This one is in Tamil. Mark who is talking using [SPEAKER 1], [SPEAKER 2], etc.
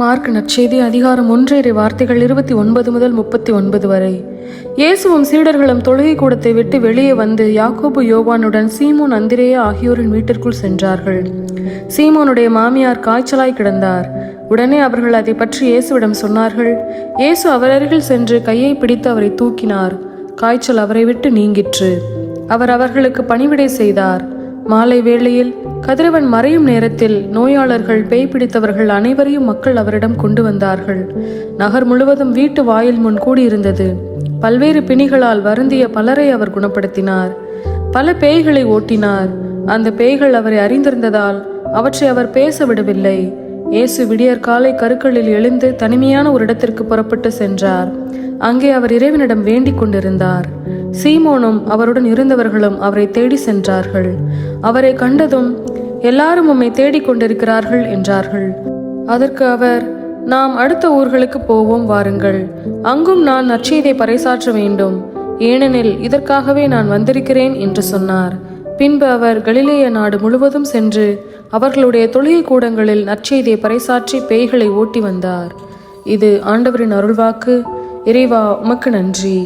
[SPEAKER 1] மார்க் நற்செய்தி அதிகாரம் ஒன்றேறை வார்த்தைகள் இருபத்தி ஒன்பது முதல் முப்பத்தி ஒன்பது வரை. இயேசுவும் சீடர்களும் தொழுகை கூடத்தை விட்டு வெளியே வந்து யாக்கோபு யோவானுடன் சீமோன் அந்திரேயா ஆகியோரின் வீட்டிற்குள் சென்றார்கள். சீமோனுடைய மாமியார் காய்ச்சலாய் கிடந்தார். உடனே அவர்கள் அதை பற்றி இயேசுவிடம் சொன்னார்கள் இயேசு அவரருகில் சென்று கையை பிடித்து அவரை தூக்கினார். காய்ச்சல் அவரை விட்டு நீங்கிற்று. அவர் அவர்களுக்கு பணிவிடை செய்தார். மாலை வேளையில் கதிரவன் மறையும் நேரத்தில் நோயாளர்கள் பேய் பிடித்தவர்கள் அனைவரையும் மக்கள் அவரிடம் கொண்டு வந்தார்கள். நகர் முழுவதும் வீட்டு வாயில் முன் கூடியிருந்தது. பல்வேறு பிணிகளால் வருந்திய பலரை அவர் குணப்படுத்தினார். பல பேய்களை ஓட்டினார். அந்த பேய்கள் அவரை அறிந்திருந்ததால் அவற்றை அவர் பேச விடவில்லை. இயேசு விடியற் காலை கருக்களில் எழுந்து தனிமையான ஒரு இடத்திற்கு புறப்பட்டு சென்றார். அங்கே அவர் இறைவனிடம் வேண்டிக் கொண்டிருந்தார். சீமோனும் அவருடன் இருந்தவர்களும் அவரை தேடி சென்றார்கள். அவரை கண்டதும் எல்லாரும் உம்மை தேடிக் கொண்டிருக்கிறார்கள் என்றார்கள். அதற்கு அவர் நாம் அடுத்த ஊர்களுக்கு போவோம் வாருங்கள். அங்கும் நான் நற்செய்தை பறைசாற்ற வேண்டும். ஏனெனில் இதற்காகவே நான் வந்திருக்கிறேன் என்று சொன்னார். பின்பு அவர் கலிலேய நாடு முழுவதும் சென்று அவர்களுடைய தொழுகை கூடங்களில் நற்செய்தியை பறைசாற்றி பேய்களை ஓட்டி வந்தார். இது ஆண்டவரின் அருள்வாக்கு. இறைவா உமக்கு நன்றி.